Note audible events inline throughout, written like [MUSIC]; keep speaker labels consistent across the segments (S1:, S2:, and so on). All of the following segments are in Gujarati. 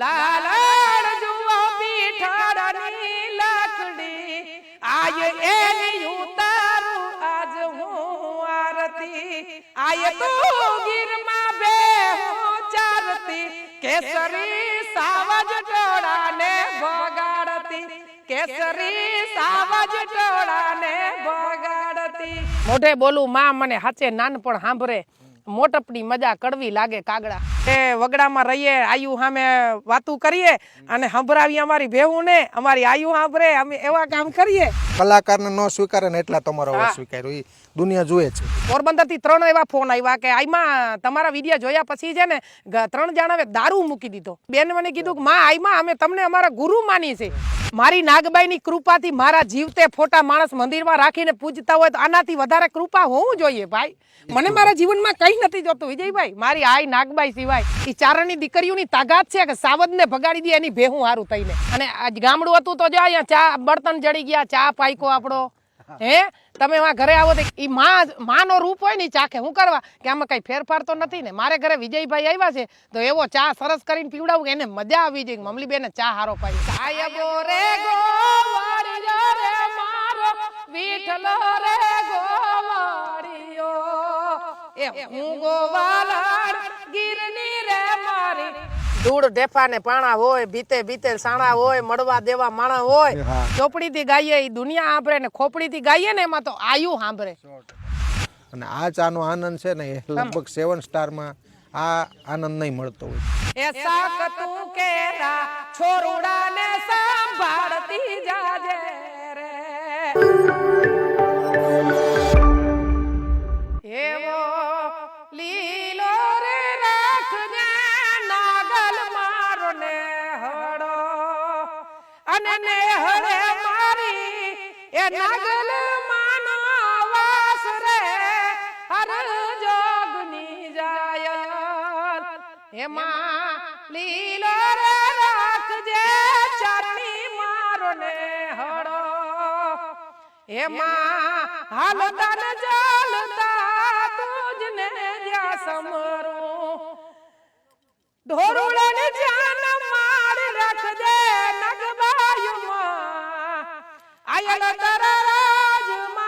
S1: લાલડ જુવા પીઠાડની લાકડી. આય એની ઉતારું આજ હું આરતી. આય તો ગીરમાં બે હું ચારતી. કેસરી સાવજ ટોળાને બગાડતી કેસરી સાવજ ટોળાને બગાડતી મોઢે બોલું, માં, મને હાચે નાનપણ સાંભળે. મોટપની મજા કડવી લાગે કાગડા. એ વગડામાં રહીએ આયુ સામે વાતું કરીએ અને સંભળાવીએ અમારી ભેવું ને અમારી આયુ સાંભળે અમે એવા કામ કરીએ.
S2: કલાકારને ન સ્વીકારે ને એટલા તમારો સ્વીકાર્યો. દુનિયા જુએ છે.
S1: પોરબંદરથી ત્રણ એવા ફોન આવ્યા કે આઈમાં તમારા વિડિયા જોયા પછી છે ને ત્રણ જણાવે દારૂ મૂકી દીધો. બેન મને કીધું કે માં આઈમાં અમે તમને અમારા ગુરુ માની છે. મારી નાગબાઈની કૃપાથી મારા જીવતે ફોટા માણસ મંદિરમાં રાખીને પૂજતા હોય તો આનાથી વધારે કૃપા હોવું જોઈએ ભાઈ. મને મારા જીવનમાં કંઈ નથી જોતું વિજયભાઈ. મારી આઈ નાગબાઈ સિવાય એ ચારણની દીકરીઓની તાકાત છે કે સાવદને ભગાડી દે એની ભેહું હારું થઈને. અને આજ ગામડું હતું તો જો અહીંયા ચા બળતણ જડી ગયા ચા પાઈકો આપણો. હે? તમે એમાં ઘરે આવો તો એ માં માનો રૂપ હોય ને ચાખે. હું કરવા? કે આમાં કંઈ ફેરફાર તો નથી ને. મારે ઘરે વિજયભાઈ આવ્યા છે, તો એવો ચા સરસ કરીને પીવડાવું કે એને મજા આવી જાય. મમલી બેને ચા હારો પાડી. સાયબો રે ગોવાળીઓ રે મારો, વિઠલો રે ગોવાળીઓ એ હું મારી ધૂળ ઢેફા ને પાણા હોય ભીતે ભીતે સાણા હોય મળવા દેવા માણા હોય ચોપડી થી ગાઈએ એ દુનિયા સાંભળે ને ખોપડી થી ગાઈએ ને એમાં તો આયુ સાંભળે.
S2: અને આ ચાનો આનંદ છે ને એ લગભગ સેવન સ્ટારમાં આ આનંદ નહીં મળતો હોય.
S1: એસા શાક કેરા છોરુડા ને સંભાળતી જાજે રે. એવો લીલો અને ને હરે મારી એ નાગલ માનો વાસ રે. હર જોગની જાય એમાં લીલો રે રાખજે ચરણી મારો ને હળો. એમાં હાલતા ને ચાલતા તુજને જ્યાં સમરું. ઢોરુડન આયલ દરરાજમાં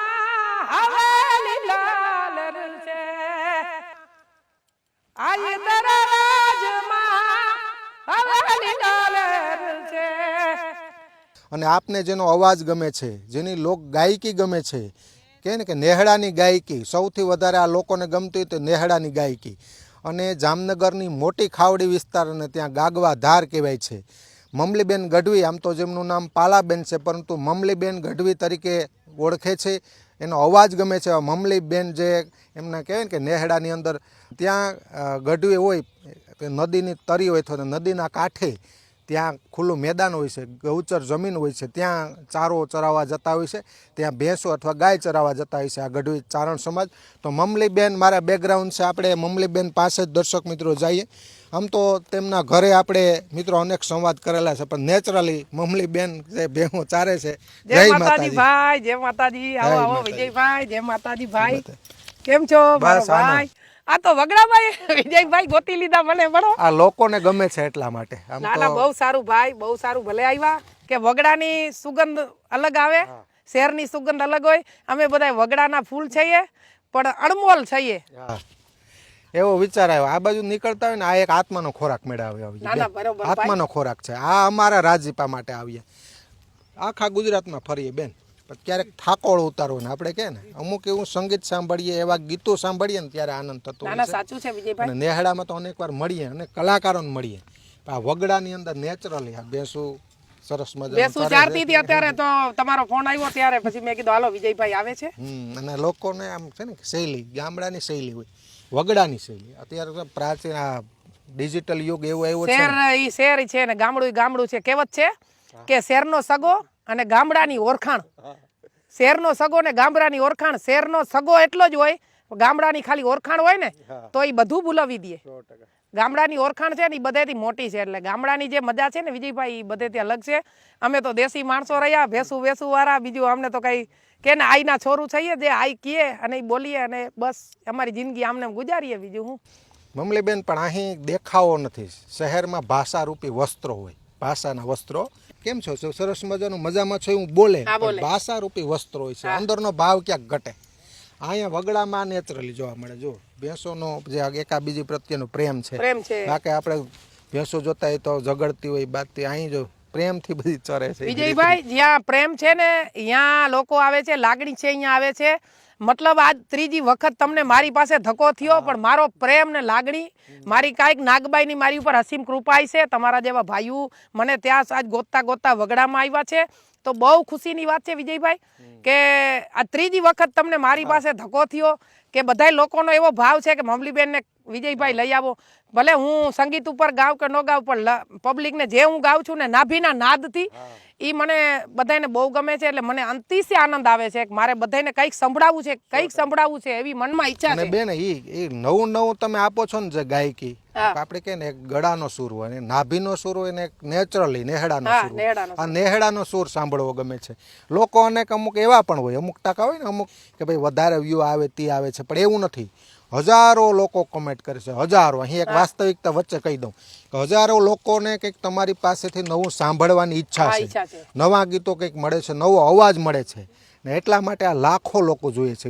S1: હવેલી લાલ છે. આય દરરાજમાં હવેલી લાલ છે.
S2: અને આપને જેનો અવાજ ગમે છે, જેની લોક ગાયકી ગમે છે, કે ને કે નેહડાની ગાયકી, સૌથી વધારે આ લોકોને ગમતી હોય તો નેહડાની ગાયકી. અને જામનગરની મોટી ખાવડી વિસ્તાર અને ત્યાં ગાગવા ધાર કહેવાય છે. મમલીબેન ગઢવી, આમ તો જેમનું નામ પાલાબેન છે, પરંતુ મમલીબેન ગઢવી તરીકે ઓળખે છે. એનો અવાજ ગમે છે. મમલીબેન જે એમના કહેવાય ને કે નેહડાની અંદર ત્યાં ગઢવી હોય, નદીની તરી હોય તો નદીના કાંઠે ત્યાં ખુલ્લું મેદાન હોય છે ગૌચર જમીન હોય છે ત્યાં ચારો ચરાવવા જતા હોય છે ત્યાં ભેંસો અથવા ગાય ચરાવવા જતા હોય છે આ ગઢવી ચારણ સમાજ. તો મમલીબેન મારા બેકગ્રાઉન્ડ છે આપણે મમલીબેન પાસે જ દર્શક મિત્રો જઈએ. આમ તો તેમના ઘરે આપણે મિત્રો અનેક સંવાદ કરેલા છે પણ નેચરલી મમલીબેન જે ભેહું ચારે છે
S1: જય માતાજી ભાઈ જય માતાજી. આવો આવો. વિજયભાઈ જય માતાજી ભાઈ. કેમ છો? મારો ભાઈ? આ તો વગડાભાઈ વિજયભાઈ ગોતી લીધા મને બરો.
S2: આ લોકોને ગમે છે એટલા માટે.
S1: ના ના બહુ સારું ભાઈ બહુ સારું ભલે આવ્યા કે વગડાની સુગંધ અલગ આવે શહેરની સુગંધ અલગ હોય. અમે બધા વગડાના ફૂલ છીએ પણ અણમોલ છીએ.
S2: એવો વિચાર આવ્યો. આ બાજુ નીકળતા હોય ને આ એક આત્માનો ખોરાક
S1: મેળવ્યો.
S2: આત્માનો ખોરાક છે. આ અમારા રાજીપા માટે આવીએ. આખા ગુજરાતમાં ફરીએ બેન. પણ ક્યારેક થાકોળ ઉતારવો ને આપણે કે ને અમુક એવું સંગીત સાંભળીએ એવા ગીતો સાંભળીએ ને ત્યારે આનંદ થતો
S1: સાચું છે વિજયભાઈ.
S2: નેહડામાં તો અનેક વાર મળીએ અને કલાકારોને મળીએ. આ વગડાની અંદર નેચરલી આ બેસું સરસ મજા
S1: બેસું ચારતી હતી અત્યારે તો તમારો ફોન આવ્યો ત્યારે પછી મેં કીધું હાલો વિજયભાઈ આવે છે.
S2: અને લોકોને આમ છે ને શૈલી ગામડાની શૈલી હોય વગડાની શૈલી. અત્યારે તો પ્રાચીન આ ડિજિટલ યુગ એવો આવ્યો છે
S1: શહેર ઈ શહેર છે ને ગામડું ગામડું છે. કહેવત છે કે શહેરનો સગો અને ગામડાની ઓળખાણ શહેરનો સગો ને ગામડાની ઓળખાણ શહેરનો સગો એટલો જ હોય ગામડાની ખાલી ઓળખાણ હોય ને તો એ બધું ભૂલાવી દે. ગામડાની ઓળખાણ છે ને એ બધેથી મોટી છે એટલે ગામડાની જે મજા છે ને વિજયભાઈ એ બધેથી અલગ છે. અમે તો દેશી માણસો રહ્યા ભેસું વેસું વાળા બીજું અમને તો કંઈ કે ને આઈના છોરું છીએ જે આઈ કીએ અને એ બોલીએ અને બસ અમારી જિંદગી આમને ગુજારીએ બીજું હું.
S2: મમલીબેન પણ અહીં દેખાવો નથી. શહેરમાં ભાષારૂપી વસ્ત્રો હોય. ભાષાના વસ્ત્રો કેમ છો? સરસ મજાનું મજામાં છો?
S1: હું બોલે.
S2: ભાષા રૂપી વસ્ત્ર હોય છે. અંદરનો ભાવ ક્યાંક ઘટે? અહીંયા વગડામાં નેચરલી જોવા મળે. જો ભેંસોનો જે એકા બીજી પ્રત્યેનો પ્રેમ છે. બાકી આપણે ભેંસો જોતા હોય તો ઝઘડતી હોય બાદ અહીં જો પ્રેમથી બધી ચરે છે.
S1: વિજયભાઈ જ્યાં પ્રેમ છે ને ત્યાં લોકો આવે છે લાગણી છે અહીંયા આવે છે. મતલબ આજ ત્રીજી વખત તમને મારી પાસે ધક્કો થયો પણ મારો પ્રેમ ને લાગણી મારી કાંઈક નાગબાઈની મારી ઉપર અસીમ કૃપાઈ છે તમારા જેવા ભાઈઓ મને ત્યાં આજ ગોતતા ગોતતા વગડામાં આવ્યા છે. તો બહુ ખુશીની વાત છે વિજયભાઈ કે આ ત્રીજી વખત તમને મારી પાસે ધક્કો થયો કે બધાય લોકોનો એવો ભાવ છે કે મમલીબેનને વિજયભાઈ લઈ આવો. ભલે હું સંગીત ઉપર ગાઉં કે ન ગાઉં પણ પબ્લિકને જે હું ગાઉં છું ને નાભીના નાદથી એ મને બધાને બહુ ગમે છે એટલે મને અંતિશે આનંદ આવે છે કે મારે બધાને કંઈક સંભળાવવું છે કંઈક સંભળાવવું છે એવી મનમાં ઈચ્છા છે.
S2: બેન એ નવું નવું તમે આપો છો ને જે ગાયકી આપણે કે ને ગળાનો સૂર હોય ને નાભીનો સૂર હોય ને એક નેચરલી નેહડાનો સૂર આ નેહડાનો સૂર સાંભળવો ગમે છે. લોકો અનેક અમુક એવા પણ હોય અમુક ટકા હોય ને અમુક કે ભાઈ વધારે વ્યૂ આવે તે આવે છે. પણ એવું નથી. હજારો લોકો કમેન્ટ કરે છે હજારો. અહીં એક વાસ્તવિકતા વચ્ચે કહી દઉં કે હજારો લોકોને કંઈક તમારી પાસેથી નવું સાંભળવાની ઈચ્છા છે. નવા ગીતો કંઈક મળે છે નવો અવાજ મળે છે. ને એટલા માટે આ લાખો લોકો જોઈએ છે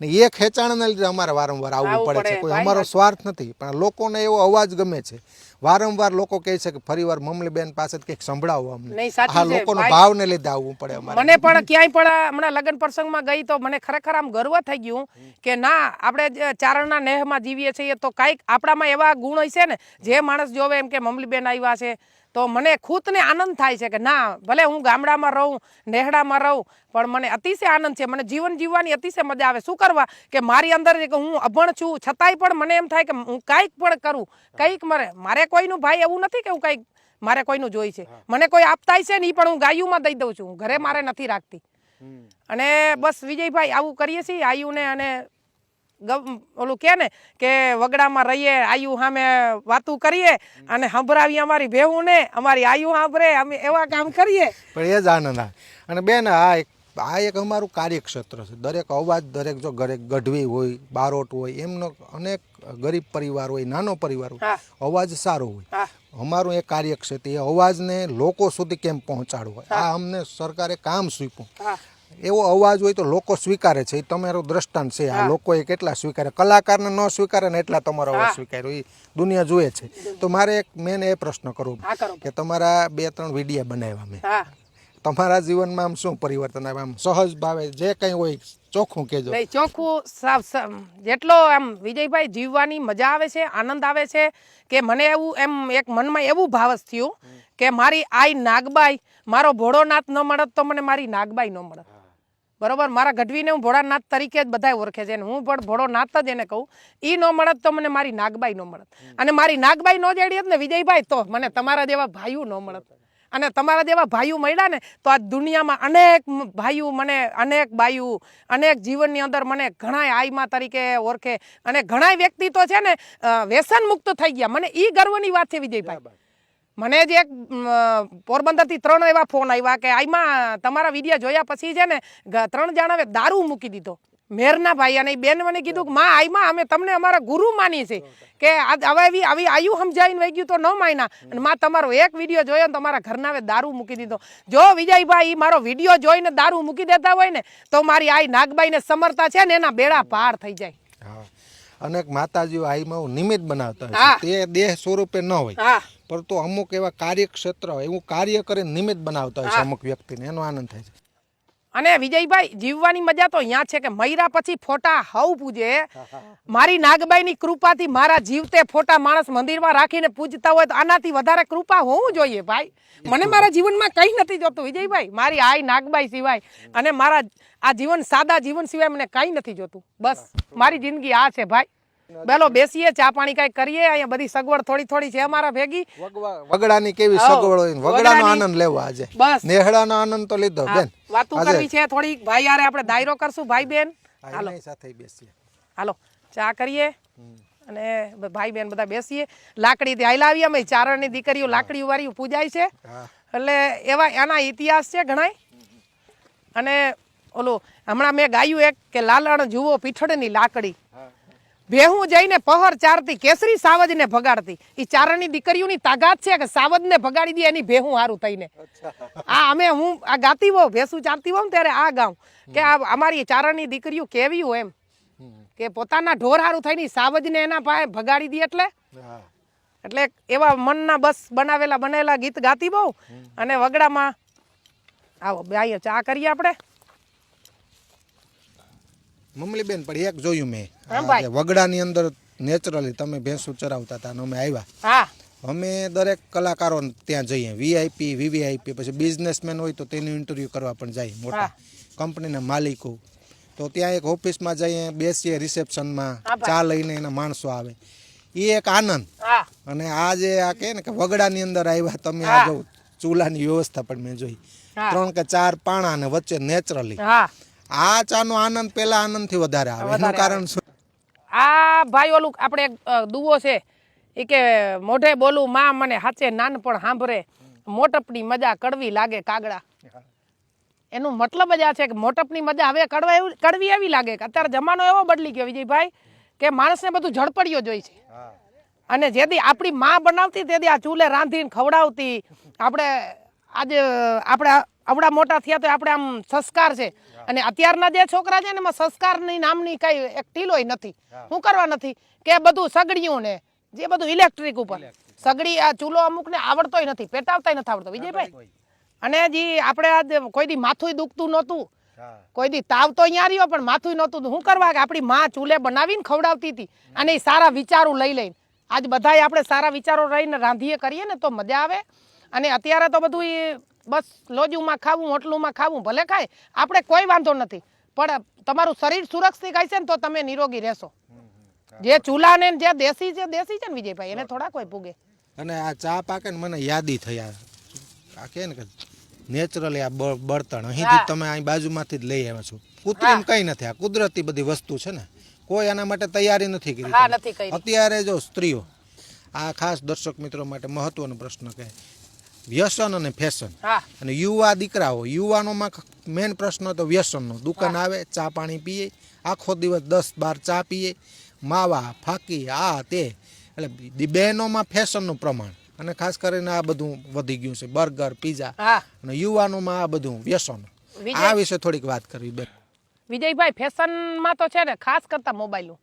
S2: ને એ ખેંચાણના લીધે અમારે વારંવાર આવવું પડે છે. કોઈ અમારો સ્વાર્થ નથી પણ લોકોને એવો અવાજ ગમે છે વારંવાર લોકો કહે છે કે ફરીવાર મમલીબેન પાસે કંઈક સંભળાવો અમને. આ લોકોનો ભાવને લીધે આવવું પડે અમારે.
S1: મને પણ ક્યાંય પણ હમણાં લગ્ન પ્રસંગમાં ગઈ તો મને ખરેખર આમ ગર્વ થઈ ગયું કે ના આપણે ચારણના નેહમાં જીવીએ છીએ તો કાંઈક આપણામાં એવા ગુણ હશે ને? જે માણસ જોવે એમ કે મમલીબેન આવ્યા છે તો મને ખુદને આનંદ થાય છે કે ના ભલે હું ગામડામાં રહું નેહડામાં રહું પણ મને અતિશય આનંદ છે. મને જીવન જીવવાની અતિશય મજા આવે. શું કરવા? કે મારી અંદર કે હું અભણ છું છતાંય પણ મને એમ થાય કે હું કાંઈક પણ કરું. કંઈક મારે મારે કોઈનું ભાઈ એવું નથી કે હું કંઈક મારે કોઈનું જોઈ છે. મને કોઈ આપતાય છે નહીં પણ હું ગાયુંમાં દઈ દઉં છું. ઘરે મારે નથી રાખતી. અને બસ વિજયભાઈ આવું કરીએ છીએ આયુને અને ઓલું કે ને કે વગડામાં રહીએ આયુ સામે વાતું કરીએ અને સંભળાવીએ અમારી ભેવું ને અમારી આયુ સાંભળે અમે એવા કામ કરીએ.
S2: પણ એ જ આનંદ અને બેન આ એક આ એક અમારું કાર્યક્ષેત્ર છે. દરેક અવાજ દરેક જો ઘરે ગઢવી હોય બારોટ હોય એમનો અનેક ગરીબ પરિવાર હોય નાનો પરિવાર હોય અવાજ સારો હોય. અમારું એ કાર્યક્ષેત્ર એ અવાજને લોકો સુધી કેમ પહોંચાડવો આ અમને સરકારે કામ સોંપ્યું. એવો અવાજ હોય તો લોકો સ્વીકારે છે. એ તમારું દ્રષ્ટાંત છે. આ લોકોએ કેટલા સ્વીકારે કલાકારને ન સ્વીકારે ને એટલા તમારો અવાજ સ્વીકાર્યો. એ દુનિયા જુએ છે. તો મારે એક મેન એ પ્રશ્ન કરવો કે તમારા બે ત્રણ વિડીયા બનાવ્યા મેં. તમારા જીવનમાં આમ શું પરિવર્તન આવે આમ સહજ ભાવે જે કંઈ હોય ચોખ્ખું કહેજો.
S1: નહીં ચોખ્ખું સાફ સાફ જેટલો આમ વિજયભાઈ જીવવાની મજા આવે છે આનંદ આવે છે કે મને એવું એમ એક મનમાં એવું ભાવસ થયું કે મારી આઈ નાગબાઈ મારો ભોળોનાથ ન મળત તો મને મારી નાગબાઈ ન મળત. બરોબર? મારા ગઢવીને હું ભોળાનાથ તરીકે જ બધા ઓળખે છે. અને હું પણ ભોળોનાથ જ એને કહું. એ ન મળત તો મને મારી નાગબાઈ ન મળત. અને મારી નાગબાઈ ન જેડી ને વિજયભાઈ તો મને તમારા જેવા ભાઈઓ ન મળત. અને તમારા જેવા ભાઈઓ મળ્યા ને તો આ દુનિયામાં અનેક ભાઈઓ મને અનેક બાયુ અનેક જીવનની અંદર મને ઘણાય આઈમા તરીકે ઓળખે. અને ઘણાય વ્યક્તિ તો છે ને વ્યસન મુક્ત થઈ ગયા. મને એ ગર્વની વાત છે વિજયભાઈ. મને જ એક પોરબંદરથી ત્રણ એવા ફોન આવ્યા કે આઈમાં તમારા વીડિયો જોયા પછી છે ને ત્રણ જણાવે દારૂ મૂકી દીધો. મેરના ભાઈ અને બેન મને કીધું કે માં આઈમાં અમે તમને અમારા ગુરુ માની છે કે હવે આવી આવી આયુ સમજાવીને વહી ગયું તો ન માયના અને માં તમારો એક વીડિયો જોયો ને તમારા ઘરના હવે દારૂ મૂકી દીધો. જો વિજયભાઈ મારો વીડિયો જોઈને દારૂ મૂકી દેતા હોય ને તો મારી આઈ નાગબાઈને સમર્થા છે ને એના બેડા પાર થઈ જાય.
S2: અને માતાજીઓ આઈમાં નિમિત્ત બનાવતા તે દેહ સ્વરૂપે ન હોય.
S1: હા.
S2: પરંતુ અમુક એવા કાર્યક્ષેત્ર એવું કાર્ય કરે નિમિત્ત બનાવતા હોય છે અમુક વ્યક્તિને એનો આનંદ થાય છે.
S1: અને વિજયભાઈ જીવવાની મજા તો અહીંયા છે કે મૈરા પછી ફોટા હવ પૂજે. મારી નાગબાઈની કૃપાથી મારા જીવતે ફોટા માણસ મંદિરમાં રાખીને પૂજતા હોય તો આનાથી વધારે કૃપા હોવું જોઈએ ભાઈ. મને મારા જીવનમાં કંઈ નથી જોતું વિજયભાઈ. મારી આઈ નાગબાઈ સિવાય અને મારા આ જીવન સાદા જીવન સિવાય મને કંઈ નથી જોતું. બસ મારી જિંદગી આ છે ભાઈ. બેલો બેસીએ ચા પાણી કઈ કરીએ અહીંયા બધી સગવડ થોડી થોડી છે અમારા ભેગી.
S2: વગડાની કેવી સગવડ હોય વગડાનો આનંદ લેવો આજે.
S1: બસ.
S2: નેહડાનો આનંદ તો લીધો બેન.
S1: વાતો કરવી છે થોડી ભાઈ યારે આપણે દાયરો કરશું ભાઈ બેન.
S2: હાલો. સાથે બેસીએ.
S1: હાલો ચા કરીએ અને ભાઈ બેન બધા બેસીએ. લાકડી ત્યાં લાવીએ અમે ચારણની દીકરીઓ લાકડી વાળી પૂજાય છે. એટલે એવા એના ઇતિહાસ છે ઘણા અને ઓલું હમણાં મેં ગાયું એક કે લાલણ જુઓ પીઠળની લાકડી. ભેહું જઈને પહર ચારતી કેસરી સાવજને ભગાડતી. એ ચારણની દીકરીઓની તાકાત છે કે સાવજને ભગાડી દે એની ભેહું હારું થઈને. આ અમે હું આ ગાતી હોઉં ભેસું ચારતી હોઉં ત્યારે આ ગાઉં. કે આ અમારી ચારણની દીકરીઓ કેવી હોય એમ. કે પોતાના ઢોર હારું થઈને સાવજને એના પાસે ભગાડી દે એટલે. એટલે એવા મનના બસ બનાવેલા બનેલા ગીત ગાતી બહુ અને વગડામાં આવો બે ચા કરીએ આપણે.
S2: મમલીબેન પણ એક જોયું મેં. વગડાની અંદર નેચરલી તમે ભેંસું ચરાવતા હતા અને અમે આવ્યા અમે દરેક કલાકારો ત્યાં જઈએ. વીઆઈપી વીવીઆઈપી પછી બિઝનેસમેન હોય તો તેનું ઇન્ટરવ્યૂ કરવા પણ જાય મોટા કંપનીના માલિકો. તો ત્યાં એક ઓફિસમાં જઈએ બેસીએ રિસેપ્શનમાં ચા લઈને એના માણસો આવે. એ એક આનંદ. અને આ જે આ કહે ને કે વગડાની અંદર આવ્યા તમે આ જો ચૂલાની વ્યવસ્થા પણ મેં જોઈ. ત્રણ કે ચાર પાણા અને વચ્ચે નેચરલી આ ચાનો આનંદ પેલા આનંદથી વધારે આવે. એનું કારણ શું?
S1: આ ભાઈ ઓલું આપણે એક દુવો છે એ કે મોઢે બોલું માં મને હાચે નાનપણ સાંભળે. મોટપની મજા કડવી લાગે કાગડા. એનું મતલબ જ આ છે કે મોટપની મજા હવે કડવા એવી કડવી એવી લાગે કે અત્યારે જમાનો એવો બદલી ગયો વિજયભાઈ કે માણસને બધું ઝડપડીઓ જોઈ છે. અને જેથી આપણી માં બનાવતી તેથી આ ચૂલે રાંધીને ખવડાવતી આપણે આજે આપણે આવડા મોટા થયા તો આપણે આમ સંસ્કાર છે. અને અત્યારના જે છોકરા છે ને એમાં સંસ્કારની નામની કઈ એક ટીલોય નથી. શું કરવા નથી? કે બધું સગડીયું ને જે બધું ઇલેક્ટ્રિક ઉપર. સગડી આ ચૂલો અમુકને આવડતોય નથી પેટાવતાય નથી આવડતો વિજયભાઈ? અને જી આપણે આજ કોઈ દી માથું દુખતું નહોતું કોઈ દી તાવ તો અહીંયા રહ્યો પણ માથું નહોતું. શું કરવા કે આપણી માં ચૂલે બનાવીને ખવડાવતી હતી અને એ સારા વિચારો લઈ લઈને. આજ બધાય આપણે સારા વિચારો રહીને રાંધીએ કરીએ ને તો મજા આવે. અને અત્યારે તો બધું બસ લોજુમાં ખાવું હોટલુમાં ખાવું ભલે ખાય આપણે કોઈ વાંધો નથી. પણ તમારું શરીર સુરક્ષિત હશે ને તો તમે નિરોગી રહેશો. જે ચૂલા ને જે દેશી છે દેશી છે ને વિજયભાઈ એને થોડા કોઈ ભૂગે.
S2: અને આ ચા પાકે ને મને યાદી થયા આ ને કે નેચરલી આ બળતણ. અહીંથી તમે અહીં બાજુમાંથી જ લઈ આવ્યા છો. કૃત્રિમ કંઈ નથી. આ કુદરતી બધી વસ્તુ છે ને. કોઈ આના માટે તૈયારી નથી કરી અત્યારે જો સ્ત્રીઓ આ ખાસ દર્શક મિત્રો માટે મહત્વનો પ્રશ્ન કે વ્યસન અને ફેશન અને યુવા દીકરાઓ યુવાનોમાં મેઇન પ્રશ્ન તો વ્યસનનો. દુકાન આવે ચા પાણી પીએ આખો દિવસ દસ બાર ચા પીએ માવા ફાકી આ તે. એટલે બહેનોમાં ફેશનનું પ્રમાણ. અને ખાસ કરીને આ બધું વધી ગયું છે. Burger pizza. અને યુવાનોમાં આ બધું વ્યસન. આ વિશે થોડીક વાત કરવી બેન
S1: વિજયભાઈ ફેશનમાં તો છે ને ખાસ કરતા મોબાઈલું.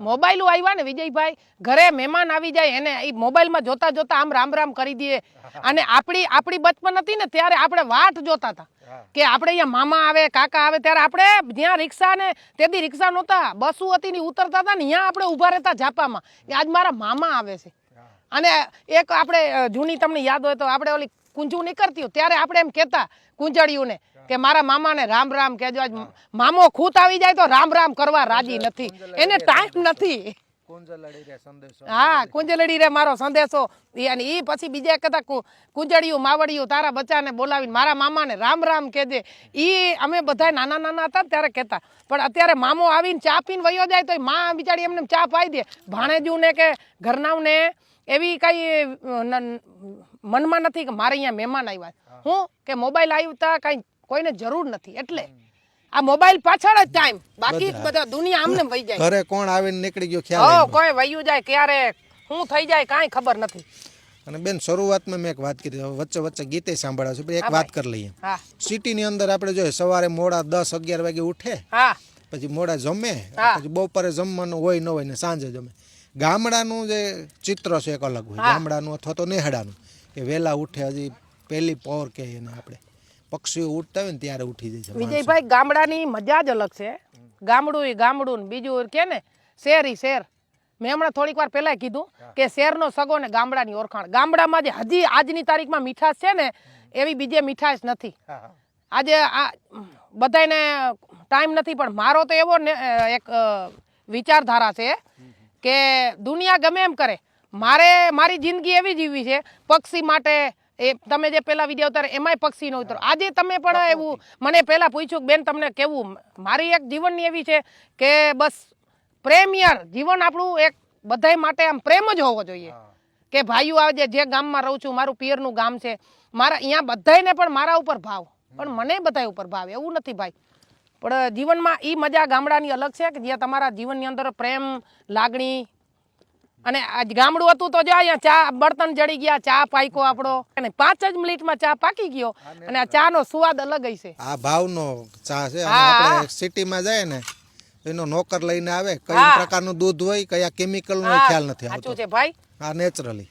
S1: મોબાઈલું આવ્યા ને વિજયભાઈ ઘરે મહેમાન આવી જાય એને એ મોબાઈલમાં જોતા જોતા આમ રામ રામ કરી દઈએ. [LAUGHS] અને આપણી આપણી બચપન હતી ને ત્યારે આપણે વાટ જોતા હતા. કે આપણે અહીંયા મામા આવે કાકા આવે ત્યારે આપણે જ્યાં રિક્ષા ને તેથી રિક્ષા નહોતા બસો હતી ને ઉતરતા હતા ને ત્યાં આપણે ઊભા રહેતા ઝાપામાં. કે આજ મારા મામા આવે છે. અને એક આપણે જૂની તમને યાદ હોય તો આપણે ઓલી કુંજુ નીકળતી હોય. ત્યારે આપણે એમ કહેતા કુંજળિયુંને કે મારા મામાને રામ રામ કહેજો. આજ મામો ખૂત આવી જાય તો રામ રામ કરવા રાજી નથી. એને ટાઈમ નથી. હા કુંજલડી રે મારો સંદેશો. અને ઈ પછી બીજા કદાચ કુંજળિયું માવડિયું તારા બચ્ચાને બોલાવીને મારા મામાને રામ રામ કહેજે. એ અમે બધા નાના નાના હતા ત્યારે કહેતા. પણ અત્યારે મામો આવીને ચા પીને વયો જાય તો માં બિચારી એમને ચા પાઈ દે. ભાણેજુને કે ઘરનાવને એવી કઈ ન- મનમાં નથી કે મારે અહીંયા મહેમાન આવ્યા હું. કે મોબાઈલ આવ્યા કઈ કોઈને જરૂર નથી એટલે આ મોબાઈલ પાછળ જ ટાઈમ બાકી બધા દુનિયા આમને વહી જાય.
S2: ઘરે કોણ આવીને નીકળી ગયો ખ્યાલ
S1: હો કોઈ વયું જાય ક્યારે શું થઈ જાય કાંઈ ખબર નથી.
S2: અને બેન શરૂઆતમાં મેં એક વાત કરી. વચ્ચે વચ્ચે ગીતે સાંભળ્યા છે એક વાત કરી લઈએ.
S1: સિટી
S2: સિટીની અંદર આપણે જોઈએ સવારે મોડા દસ અગિયાર વાગે ઉઠે પછી મોડા જમે પછી બપોરે જમવાનું હોય ન હોય ને સાંજે જમે. ગામડાનું જે ચિત્ર છે એક અલગ હોય. ગામડાનું અથવા તો નેહડાનું. કે વહેલા ઉઠે હજી પહેલી પોર કે એને આપણે. પક્ષીઓ ઉઠતા હોય ને ત્યારે ઉઠી જાય છે
S1: વિજયભાઈ ગામડાની મજા જ અલગ છે. ગામડું ગામડું ને બીજું કે ને શહેર ય શહેર મેં હમણાં થોડીક વાર પહેલાં કીધું કે શહેરનો સગો ને ગામડાની ઓળખાણ. ગામડામાં જે હજી આજની તારીખમાં મીઠાશ છે ને એવી બીજે મીઠાશ નથી. આજે આ બધાને ટાઈમ નથી પણ મારો તો એવો ને એક વિચારધારા છે કે દુનિયા ગમે એમ કરે મારે મારી જિંદગી એવી જીવવી છે પક્ષી માટે એ તમે જે પેલા વીડિયો ઉતારે એમાંય પક્ષી નો ઉતરો. આજે તમે પણ એવું મને પહેલા પૂછ્યું કે બેન તમને કેવું? મારી એક જીવનની એવી છે કે બસ પ્રેમિયર. જીવન આપણું એક બધાય માટે આમ પ્રેમ જ હોવો જોઈએ. કે ભાઈઓ આજે જે ગામમાં રહું છું મારું પિયરનું ગામ છે મારા અહીંયા બધાયને પણ મારા ઉપર ભાવ. પણ મને બધાય ઉપર ભાવ એવું નથી ભાઈ. પણ જીવનમાં એ મજા ગામડાની અલગ છે કે જ્યાં તમારા જીવનની અંદર પ્રેમ લાગણી અને આજ ગામડું હતું તો જો અહીંયા ચા બર્તન જડી ગયા ચા પાક્યો આપણો. અને પાંચ જ મિનિટમાં ચા પાકી ગયો. અને આ ચાનો સ્વાદ અલગ છે.
S2: આ ભાવનો ચા છે. આપણે સિટીમાં જાય ને એનો નોકર લઈને આવે કઈ
S1: હા.
S2: પ્રકારનું દૂધ હોય કયા કેમિકલ નો ખ્યાલ નથી આવતો.
S1: છે ભાઈ.
S2: આ નેચરલી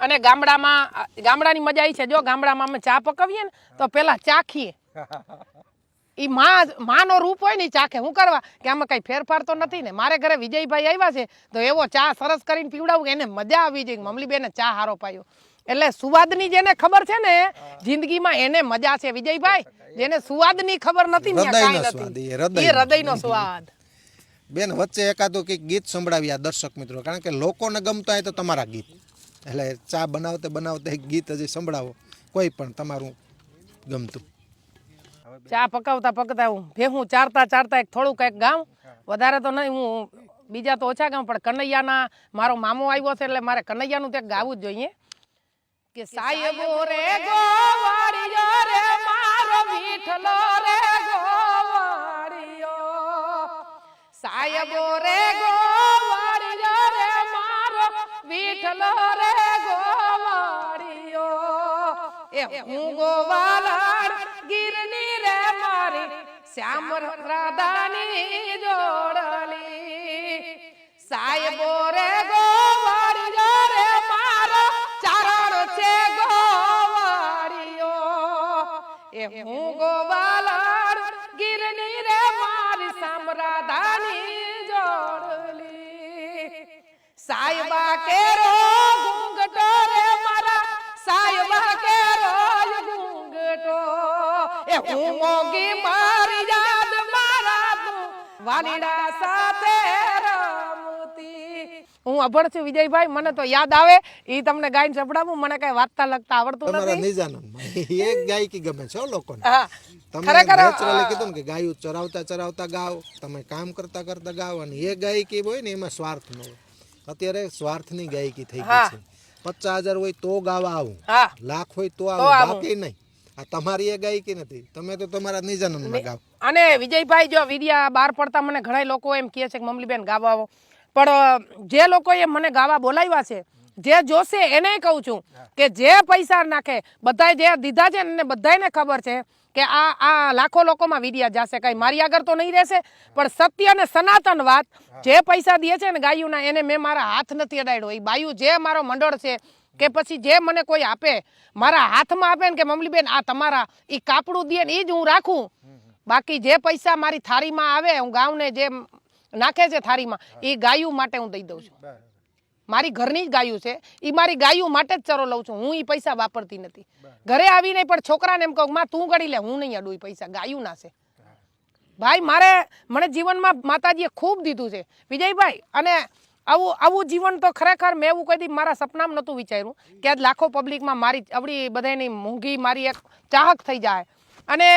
S1: અને ગામડામાં ગામડાની મજા એ છે. જો ગામડામાં અમે ચા પકવીએ ને તો પેલા ચાખીએ [LAUGHS] ઈ માં માનો રૂપ હોય ને ચાખે. હું કરવા? કે આમાં કઈ ફેરફાર તો નથી ને. મારે ઘરે વિજયભાઈ આવ્યા છે તો એવો ચા સરસ કરીને પીવડાવું એને મજા આવી જાય મમલીબેને ચા હારો પાયો. એટલે સુવાદની જેને ખબર છે ને જિંદગીમાં એને મજા છે. વિજયભાઈ જેને સુવાદની ખબર નથી ને
S2: હૃદયનો
S1: કાંઈ
S2: સ્વાદ,
S1: નથી.
S2: એ હૃદયનો.
S1: સ્વાદ.
S2: બેન વચ્ચે એકાદું કંઈક ગીત સંભળાવ્યા દર્શક મિત્રો. કારણ કે લોકોને ગમતા હોય તો તમારા ગીત. એટલે ચા બનાવતે બનાવતે એક ગીત હજી સંભળાવો. કોઈ પણ તમારું ગમતું.
S1: ચા પકાવતા પકતા હું ભેહું ચારતા ચારતા એક થોડું કંઈક ગાઉં. વધારે તો નહીં હું બીજા તો ઓછા ગાઉં પણ કનૈયાના મારો મામો આવ્યો છે એટલે મારે કનૈયાનું તે ગાવું જ જોઈએ. કે સાહેબ રે ગોવાળિયો રે મારો વિઠલો રે ગોવાળિયો. સાહેબ રે ગોવાળિયો રે મારો વિઠલો રે ગોવાળિયો. એ હું ગોવાલા ગીરની રે મારી શ્યામ રાધાની જોડલી. સાહેબો રે ગોવાળિયો રે મારો ચારણ છે ગોવાળિયો એ હું ગોવાલણ ગીરની રે મારી શ્યામ રાધાની જોડલી. સાયબા કેરો ઘૂંઘટો રે મારા. સાયબા કેરો ઘૂંઘટો. એ હું મોગી તું વાલીડા સાથે રમતી. હું અભણ છું વિજયભાઈ મને તો યાદ આવે ઈ તમને ગાઈને સંભળાવું મને કઈ વાંચતા લગતા આવડતું નથી.
S2: નિજાનંદ એક ગાયકી ગમે છે લોકોને. તમે નેચરલી કીધું કે ગાયું ચરાવતા ચરાવતા ગાવ તમે કામ કરતા કરતા ગાવ અને એ ગાયકી હોય ને એમાં સ્વાર્થ ન હોય. અત્યારે સ્વાર્થની ગાયકી થઈ ગઈ છે. પચાસ હજાર હોય તો ગાવા આવું. લાખ હોય તો આવું. બાકી નહીં. આ તમારી એ ગાયકી નથી. તમે તો તમારા નિજાનંદમાં ગાવ.
S1: અને વિજયભાઈ જો વિડિયા બહાર પડતા મને ઘણા લોકો એમ કહે છે કે મમલીબેન ગાવા આવો. પણ જે લોકોએ મને ગાવા બોલાવ્યા છે, જે જોશે એને કહું છું કે જે પૈસા નાખે, બધાય જે દીધા છે એને બધાયને ખબર છે કે આ આ લાખો લોકોમાં વિડિયા જશે. કઈ મારી આગળ તો નહીં રહેશે, પણ સત્ય અને સનાતન વાત જે પૈસા દે છે ને ગાયુના, એને મેં મારા હાથ નથી અડાડ્યો એ બાયુ જે મારો મંડળ છે કે પછી જે મને કોઈ આપે, મારા હાથમાં આપે ને કે મમલીબેન આ તમારા એ કાપડું દે ને એ જ હું રાખું. બાકી જે પૈસા મારી થાળીમાં આવે હું ગાઉને જે નાખે છે થાળીમાં એ ગાયું માટે હું દઈ દઉં છું. મારી ઘરની જ ગાયું છે. એ મારી ગાયું માટે જ ચરો લઉં છું. હું એ પૈસા વાપરતી નથી. ઘરે આવીને પણ છોકરાને એમ કહું માં તું ગળી લે હું નહીં અડું એ પૈસા ગાયું ના છે. ભાઈ મારે મને જીવનમાં માતાજીએ ખૂબ દીધું છે. વિજયભાઈ અને આવું આવું જીવન તો ખરેખર મેં એવું કહી દી મારા સપનામાં નહોતું વિચાર્યું કે આજ લાખો પબ્લિકમાં મારી આવડી બધાની મોંઘી મારી એક ચાહક થઈ જાય. અને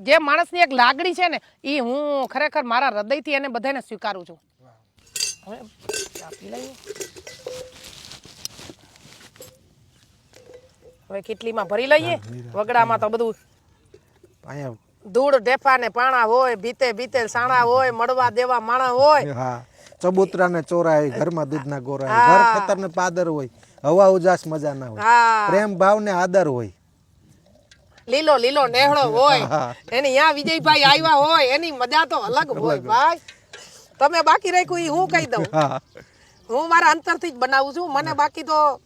S1: જે માણસની એક લાગણી છે ને એ હું ખરેખર મારા હૃદયથી એને બધાને સ્વીકારું છું. હવે કેટલીમાં ભરી લઈએ. વગડામાં તો બધું ધૂળ ઢેફા ને પાણા હોય ભીતે ભીતે સાણા હોય મળવા દેવા માણા હોય.
S2: હા. ચબૂતરા ને ચોરાય ઘરમાં દૂધના ગોરાય. ઘર ખેતર ને પાદર હોય. હવા ઉજાસ મજા ના હોય. પ્રેમ ભાવ ને આદર હોય.
S1: લીલો લીલો નેહળો હોય. એની યા વિજયભાઈ આવ્યા હોય એની મજા તો અલગ હોય ભાઈ. તમે બાકી રાખ્યું એ હું કહી દઉં.
S2: હું
S1: મારા અંતરથી જ બનાવું છું. મને બાકી તો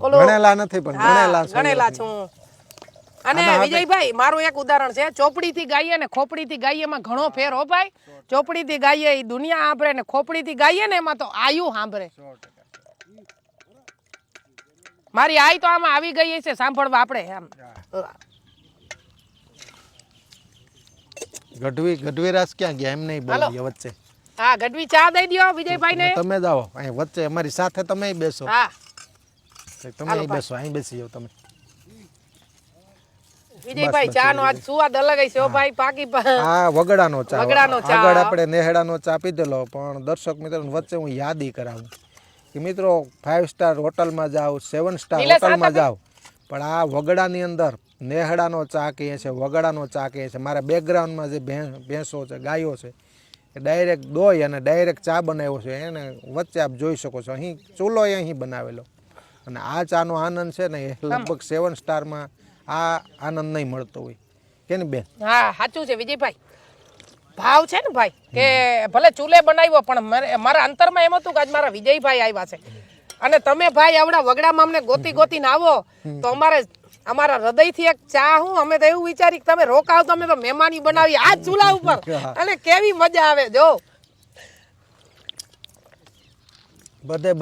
S1: ઓલો-
S2: ગણેલા નથી પણ ગણેલા
S1: ગણેલા છું અને વિજયભાઈ મારું એક ઉદાહરણ છે. ચોપડીથી ગાઈએ ને ખોપડીથી ગાઈએ એમાં ઘણો ફેર હો ભાઈ. ચોપડીથી ગાઈએ એ દુનિયા સાંભળે ને ખોપડીથી ગાઈએ ને એમાં તો આયુ સાંભળે. મારી આઈ તો આમાં આવી ગઈ છે સાંભળવા આપણે એમ.
S2: ગઢવી ગઢવી રાસ ક્યાં ગયા? એમ નહીં બોલીએ વચ્ચે.
S1: હા ગઢવી ચા દઈ દો વિજયભાઈ ને
S2: તમે જાઓ અહીં વચ્ચે અમારી સાથે તમે બેસો.
S1: હા.
S2: તમે અહીં બેસો અહીં બેસી જાઓ તમે.
S1: વિજયભાઈ ચા નો આજ સુવાદ અલગ છે ઓ ભાઈ પાકી
S2: હા વગડાનો ચા.
S1: વગડાનો ચા.
S2: આગળ આપણે નેહડાનો ચા પીધેલો પણ દર્શક મિત્રો વચ્ચે હું યાદી કરાવું. કે મિત્રો ફાઇવ સ્ટાર હોટલમાં જાઓ સેવન સ્ટાર હોટલમાં જાઓ. પણ આ વગડાની અંદર નેહડાનો ચા કહીએ છે વગડાનો ચા કહીએ છે. મારા બેકગ્રાઉન્ડમાં જે ભેંસો છે ગાયો છે એ ડાયરેક્ટ દોઈ અને ડાયરેક્ટ ચા બનાવ્યો છે. એને વચ્ચે આપ જોઈ શકો છો. અહીં ચૂલો અહીં બનાવેલો. અને આ ચાનો આનંદ છે ને એ લગભગ સેવન સ્ટારમાં આ આનંદ નહીં મળતો હોય. કે ને બેન?
S1: હા સાચું છે વિજયભાઈ. ભાવ છે ને ભાઈ કે ભલે ચૂલે બનાવ્યો પણ મારે- મારા અંતરમાં એમ હતું કે આજ મારા વિજયભાઈ આવ્યા છે. અને તમે ભાઈ આવડા વગડામાં અમને ગોતી ગોતીને આવો તો અમારે અમારા હૃદયથી એક ચા હું અમે તો એવું વિચારી કે તમે રોકાવ તો અમે તો મહેમાની બનાવી આ ચૂલા ઉપર. [LAUGHS] અને કેવી મજા આવે જો.
S2: બધે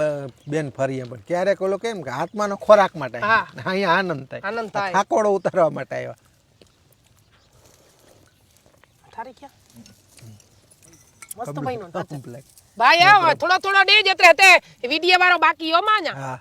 S2: બેન ફરીએ પણ ક્યારેક ઓલો કેમ કે આત્માનો ખોરાક માટે. અહીંયા આનંદ થાય.
S1: આનંદ થાય.
S2: થાકોડો ઉતારવા માટે આવ્યા.
S1: થારી ક્યાં? મસ્ત ભાઈનો
S2: Complete.
S1: ભાઈ આવો. થોડો થોડો ડેજ એટલે વીડિયો વાળો બાકી હો માં
S2: હા.